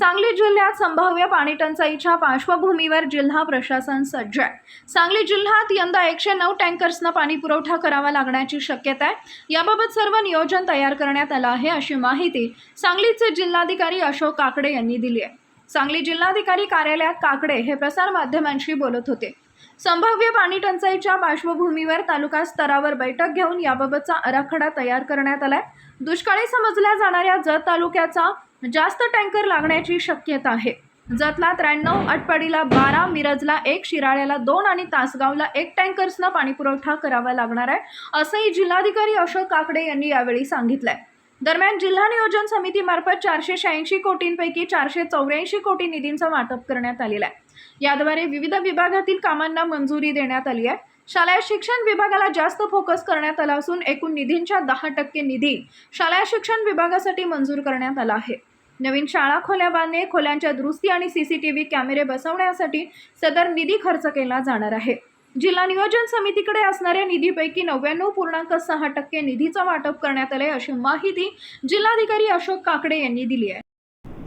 सांगली जिल्ह्यात संभाव्य पाणी टंचाईच्या पार्श्वभूमीवर जिल्हा प्रशासन सज्ज आहे सांगली जिल्ह्यात यंदा एकशे नऊ टँकर्सना पाणी पुरवठा करावा लागण्याची शक्यता आहे. याबाबत सर्व नियोजन तयार करण्यात आलं आहे अशी माहिती सांगलीचे जिल्हाधिकारी अशोक काकडे यांनी दिली आहे. सांगली जिल्हाधिकारी कार्यालयात काकडे हे प्रसारमाध्यमांशी बोलत होते. संभाव्य पाणी टंचाईच्या पार्श्वभूमीवर तालुका स्तरावर बैठक घेऊन याबाबतचा आराखडा तयार करण्यात आलाय. दुष्काळी समजल्या जाणाऱ्या जत तालुक्याचा जास्त टँकर लागण्याची शक्यता आहे. जतला त्र्याण्णव आटपाडीला बारा मिरजला एक शिराळ्याला दोन आणि तासगावला एक टँकर्सनं पाणीपुरवठा करावा लागणार आहे असंही जिल्हाधिकारी अशोक काकडे यांनी यावेळी सांगितलंय. दरम्यान जिल्हा नियोजन समितीमार्फत चारशे शहाऐंशी कोटींपैकी चारशे चौऱ्याऐंशी कोटी निधींचं वाटप करण्यात आलेलं आहे. याद्वारे विविध विभागातील कामांना मंजुरी देण्यात आली आहे. शालेय शिक्षण विभागाला जास्त फोकस करण्यात आला असून एकूण निधींच्या दहा टक्के निधी शालेय शिक्षण विभागासाठी मंजूर करण्यात आला आहे. नवीन शाळा खोल्या बांधणे खोल्यांच्या दुरुस्ती आणि सीसीटीव्ही कॅमेरे बसवण्यासाठी सदर निधी खर्च केला जाणार आहे. जिल्हा नियोजन समितीकडे असणाऱ्या निधीपैकी नव्याण्णव पूर्णांक सहा टक्के निधीचं वाटप करण्यात आले अशी माहिती जिल्हाधिकारी अशोक काकडे यांनी दिली आहे.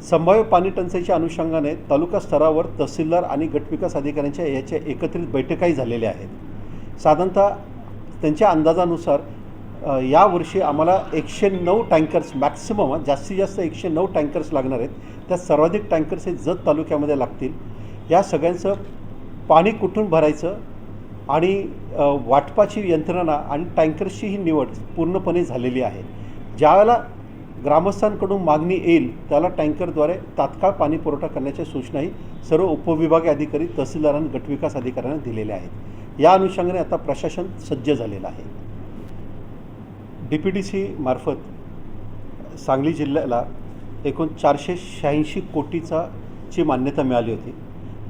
संभाव्य पाणी टंचाईच्या अनुषंगाने तालुका स्तरावर तहसीलदार आणि गटविकास अधिकाऱ्यांच्या याच्या एकत्रित बैठकाही झालेल्या आहेत. साधारणतः त्यांच्या अंदाजानुसार यावर्षी आम्हाला एकशे नऊ टँकर्स मॅक्सिमम जास्तीत जास्त एकशे नऊ टँकर्स लागणार आहेत. त्या सर्वाधिक टँकर्स हे जत तालुक्यामध्ये लागतील. या सगळ्यांचं पाणी कुठून भरायचं आणि वाटपाची यंत्रणा आणि टँकर्सची ही निवड पूर्णपणे झालेली आहे. ज्यावेळेला ग्रामस्थांकडून मागणी येईल त्याला टँकरद्वारे तात्काळ पाणी पुरवठा करण्याच्या सूचनाही सर्व उपविभागीय अधिकारी तहसीलदार आणि गटविकास अधिकाऱ्यांना दिलेल्या आहेत. या अनुषंगाने आता प्रशासन सज्ज झालेलं आहे. डी पी डी सी मार्फत सांगली जिल्ह्याला एकूण चारशे शहाऐंशी कोटीचा ची मान्यता मिळाली होती.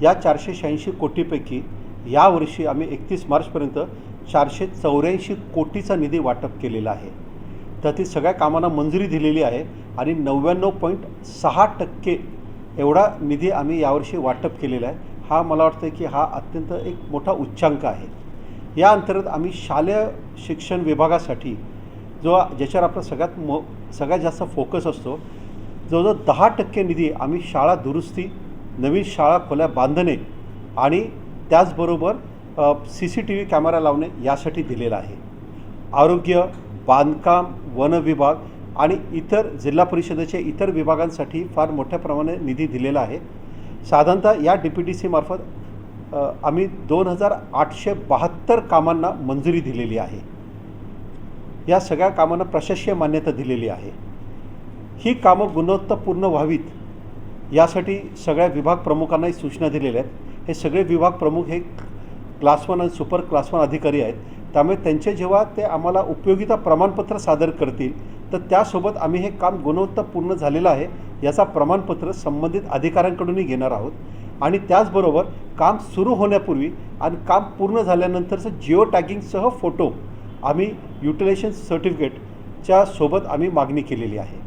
या चारशे शहाऐंशी कोटीपैकी यावर्षी आम्ही एकतीस मार्चपर्यंत चारशे चौऱ्याऐंशी कोटीचा निधी वाटप केलेला आहे. तर ती सगळ्या कामांना मंजुरी दिलेली आहे आणि नव्याण्णव पॉईंट सहा टक्के एवढा निधी आम्ही यावर्षी वाटप केलेला आहे. हा मला वाटतं की हा अत्यंत एक मोठा उच्चांक आहे. या अंतर्गत आम्ही शालेय शिक्षण विभागासाठी जो ज्याच्यावर आपला सगळ्यात मो सगळ्यात जास्त फोकस असतो जवळजवळ दहा टक्के निधी आम्ही शाळा दुरुस्ती नवीन शाळा खोल्या बांधणे आणि त्याचबरोबर C C T V camera लावणे यासाठी दिलेला आहे. आरोग्य बांधकाम वन विभाग आणि इतर जिल्हा परिषदेच्या इतर विभागांसाठी फार मोठ्या प्रमाणे निधी दिलेला आहे. साधारणतः या डी पी टी सीमार्फत आम्ही दोन हजार आठशे बहात्तर कामांना मंजुरी दिलेली आहे. या सगळ्या कामांना प्रशासकीय मान्यता दिलेली आहे. ही कामं गुणवत्तापूर्ण व्हावीत यासाठी सगळ्या विभाग प्रमुखांनाही सूचना दिलेल्या आहेत. हे सगळे विभाग प्रमुख हे क्लास वन आणि सुपर क्लास वन अधिकारी आहेत. त्यामुळे त्यांचे जेव्हा ते आम्हाला उपयोगिता प्रमाणपत्र सादर करतील तर त्यासोबत आम्ही हे काम गुणवत्तापूर्ण झालेलं आहे याचा प्रमाणपत्र संबंधित अधिकाऱ्यांकडूनही घेणार आहोत. आणि त्याचबरोबर काम सुरू होण्यापूर्वी आणि काम पूर्ण झाल्यानंतरचं जिओ टॅगिंगसह फोटो आम्ही युटिलायझेशन सर्टिफिकेटच्या सोबत आम्ही मागणी केलेली आहे.